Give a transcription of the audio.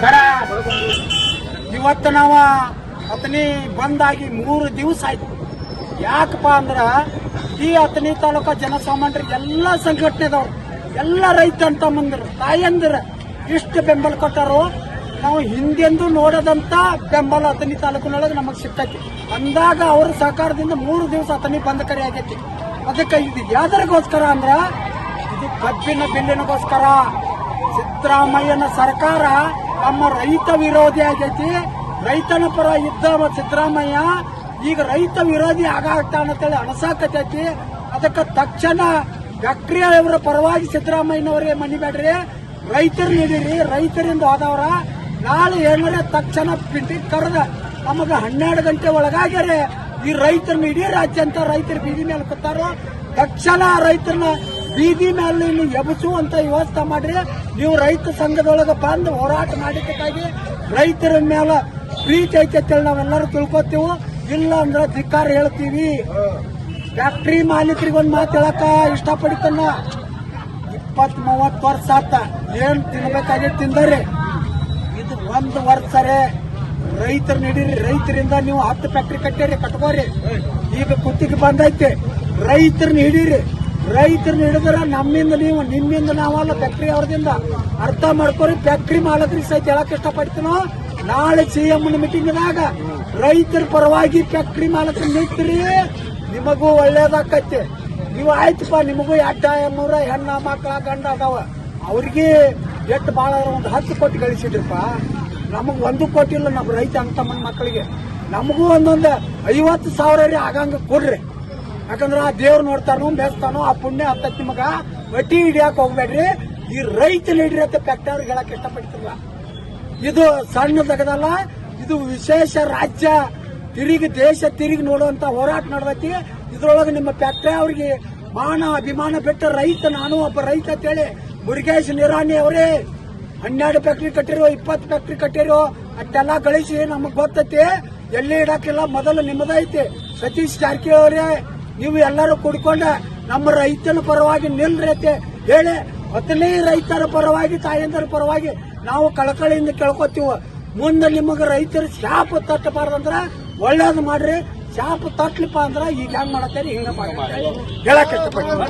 ಸರ ಇವತ್ತು ನಾವ ಅತನಿ ಬಂದಾಗಿ ಮೂರು ದಿವಸ ಆಯ್ತು ಯಾಕಪ್ಪ ಅಂದ್ರ ಈ ಅಥಣಿ ತಾಲೂಕ ಜನಸಾಮಾನ್ಯರಿಗೆ ಎಲ್ಲ ಸಂಘಟನೆದವ್ರು, ಎಲ್ಲ ರೈತ ಅಂತ ಬಂದರು ತಾಯಂದಿರ ಇಷ್ಟು ಬೆಂಬಲ ಕೊಟ್ಟರು. ನಾವು ಹಿಂದೆಂದು ನೋಡದಂತ ಬೆಂಬಲ ಅಥಣಿ ತಾಲೂಕಿನೊಳಗೆ ನಮಗೆ ಸಿಕ್ಕೈತಿ ಅಂದಾಗ ಅವ್ರ ಸಹಕಾರದಿಂದ ಮೂರು ದಿವಸ ಅಥಣಿ ಬಂದ ಕರೆ ಆಗೈತಿ. ಅದಕ್ಕೆ ಇದು ಯಾವ್ದರಿಗೋಸ್ಕರ ಅಂದ್ರ, ಇದು ಕಬ್ಬಿನ ಬಿಲ್ಲಿನಗೋಸ್ಕರ. ಸಿದ್ದರಾಮಯ್ಯನ ಸರ್ಕಾರ ನಮ್ಮ ರೈತ ವಿರೋಧಿ ಆಗೈತಿ. ರೈತನ ಪರ ಇದ್ದ ಸಿದ್ದರಾಮಯ್ಯ ಈಗ ರೈತ ವಿರೋಧಿ ಆಗಾಗ್ತಾನ ಅಂತೇಳಿ ಅಣಸಾಕತೈತಿ ಅದಕ್ಕೆ ತಕ್ಷಣ ಫ್ಯಾಕ್ಟ್ರಿ ಅವರ ಪರವಾಗಿ ಸಿದ್ದರಾಮಯ್ಯನವರಿಗೆ ಮನಿ ಬೇಡ್ರಿ. ರೈತರು ನೀಡಿರಿ, ರೈತರಿಂದ ಹೋದವ್ರ ನಾಳೆ ಏನಾರ ತಕ್ಷಣ ಪಿಂಟಿ ಕರೆದ ನಮಗೆ ಹನ್ನೆರಡು ಗಂಟೆ ಒಳಗಾಗ್ಯಾರೆ. ಈ ರೈತರನ್ನ ಇಡೀ ರಾಜ್ಯಾಂತ ರೈತರು ಬೀದಿ ಮೇಲೆ ಕೂತಾರೋ. ತಕ್ಷಣ ರೈತರನ್ನ ಬೀದಿ ಮೇಲೆ ನೀವು ಎಬಸುವಂತ ವ್ಯವಸ್ಥೆ ಮಾಡ್ರಿ. ನೀವು ರೈತ ಸಂಘದೊಳಗೆ ಬಂದು ಹೋರಾಟ ಮಾಡಿದ್ದಕ್ಕಾಗಿ ರೈತರ ಮೇಲೆ ಪ್ರೀತಿ ಐತೆ ಅಂತೇಳಿ ನಾವೆಲ್ಲರೂ ತಿಳ್ಕೊತೀವಿ. ಇಲ್ಲ ಅಂದ್ರೆ ಧಿಕ್ಕಾರ ಹೇಳ್ತೀವಿ. ಫ್ಯಾಕ್ಟ್ರಿ ಮಾಲೀಕರಿಗೆ ಒಂದು ಮಾತು ಹೇಳಕ ಇಷ್ಟಪಡಿತನ್ನ. ಇಪ್ಪತ್ ಮೂವತ್ತು ವರ್ಷ ಆತ. ಏನ್ ತಿನ್ಬೇಕಾಗಿ ತಿಂದರಿ? ಇದು ಒಂದು ವರ್ಷರೆ ರೈತರ ನಡೀರಿ. ರೈತರಿಂದ ನೀವು ಹತ್ತು ಫ್ಯಾಕ್ಟ್ರಿ ಕಟ್ಟಿರಿ, ಕಟ್ಕೋರಿ. ಈಗ ಕುತ್ತಿಗೆ ಬಂದೈತೆ. ರೈತರನ್ನ ಹಿಡೀರಿ ರೈತರನ್ನ ಹಿಡಿದ್ರ ನಮ್ಮಿಂದ ನೀವು, ನಿಮ್ಮಿಂದ ನಾವಲ್ಲ ಫ್ಯಾಕ್ಟ್ರಿ ಅವ್ರದಿಂದ. ಅರ್ಥ ಮಾಡ್ಕೋರಿ ಫ್ಯಾಕ್ಟ್ರಿ ಮಾಲಕರಿಗೆ ಸಹಿತ ಹೇಳಕ್ ಇಷ್ಟಪಡ್ತೀನೋ? ನಾಳೆ ಸಿಎಂ ಮೀಟಿಂಗ್ನಾಗ ರೈತರ ಪರವಾಗಿ ಫ್ಯಾಕ್ಟ್ರಿ ಮಾಲಕ ನಿಂತ್ರಿ. ನಿಮಗೂ ಒಳ್ಳೇದಾಕತ್ತೆ. ನೀವು ಆಯ್ತಪ್ಪ ನಿಮಗೂ ಎಟ್ಟ ಎಮ್ಮೂರ ಹೆಣ್ಣ ಮಕ್ಕಳ ಗಂಡ ಅದಾವ. ಅವ್ರಿಗೆ ಎಷ್ಟು ಭಾಳ ಒಂದು ಹತ್ತು ಕೋಟಿ ಗಳಿಸಿದ್ರಪ್ಪ. ನಮಗೆ ಒಂದು ಕೋಟಿ ಇಲ್ಲ ನಮ್ಮ ರೈತ ಅಂತ ಮಕ್ಕಳಿಗೆ. ನಮಗೂ ಒಂದೊಂದು ಐವತ್ತು ಸಾವಿರ ರೀ ಆಗಂಗ ಕೊಡ್ರಿ. ಯಾಕಂದ್ರೆ ಆ ದೇವ್ರು ನೋಡ್ತಾನೋ, ಬೇಸ್ತಾನೋ, ಆ ಪುಣ್ಯ ಹತ್ತತ್ ನಿಮಗ. ಬಟ್ಟಿ ಹಿಡಿಯಾಕ ಹೋಗ್ಬೇಡ್ರಿ. ಈ ರೈತ ಲೀಡ್ರಿ ಅಂತ ಪ್ಯಾಕ್ಟರ್ ಹೇಳಕ್ ಇಷ್ಟಪಡ್ತಿಲ್ಲ. ಇದು ಸಣ್ಣ ಸಣ್ಣದಾಗದಲ್ಲ ಇದು ವಿಶೇಷ ರಾಜ್ಯ. ತಿರುಗಿ ದೇಶ ತಿರುಗಿ ನೋಡುವಂತ ಹೋರಾಟ ನಡೆದೈತಿ. ಇದ್ರೊಳಗೆ ನಿಮ್ಮ ಫ್ಯಾಕ್ಟ್ರಿ ಅವ್ರಿಗೆ ಮಾನ ಅಭಿಮಾನ ಬಿಟ್ಟ ರೈತ, ನಾನು ಒಬ್ಬ ರೈತ ಅಂತೇಳಿ ಮುರುಗೇಶ್ ನಿರಾಣಿ ಅವರೇ, ಹನ್ನೆರಡು ಫ್ಯಾಕ್ಟ್ರಿ ಕಟ್ಟಿರೋ, ಇಪ್ಪತ್ತು ಫ್ಯಾಕ್ಟ್ರಿ ಕಟ್ಟಿರೋ, ಅಷ್ಟೆಲ್ಲ ಗಳಿಸಿ ನಮಗ್ ಗೊತ್ತೈತಿ. ಎಲ್ಲಿ ಇಡಕ್ಕಿಲ್ಲ, ಮೊದಲು ನಿಮ್ಮದೈತಿ ಸತೀಶ್ ಜಾರಕಿಹೊಳಿ ನೀವು ಎಲ್ಲರೂ ಕುಡ್ಕೊಂಡ ನಮ್ಮ ರೈತನ ಪರವಾಗಿ ನಿಲ್ರೈತೆ ಹೇಳಿ, ಮೊದಲೇ ರೈತರ ಪರವಾಗಿ, ತಾಯಂದರ ಪರವಾಗಿ ನಾವು ಕಳಕಳಿಯಿಂದ ಕೇಳ್ಕೊತೀವಿ. ಮುಂದೆ ನಿಮಗೆ ರೈತರು ಶಾಪ ತಟ್ಟಬಾರ್ದಂದ್ರ ಒಳ್ಳೇದು ಮಾಡ್ರಿ, ಶಾಪ ತಟ್ಲಿಪ್ಪ ಅಂದ್ರ ಈಗ ಹೆಂಗ್ ಮಾಡತ್ತೇರಿ? ಹಿಂಗ ಮಾಡ್ತಾರೆ ಹೇಳಕ್ ಇಷ್ಟಪಡ್ತೀನಿ.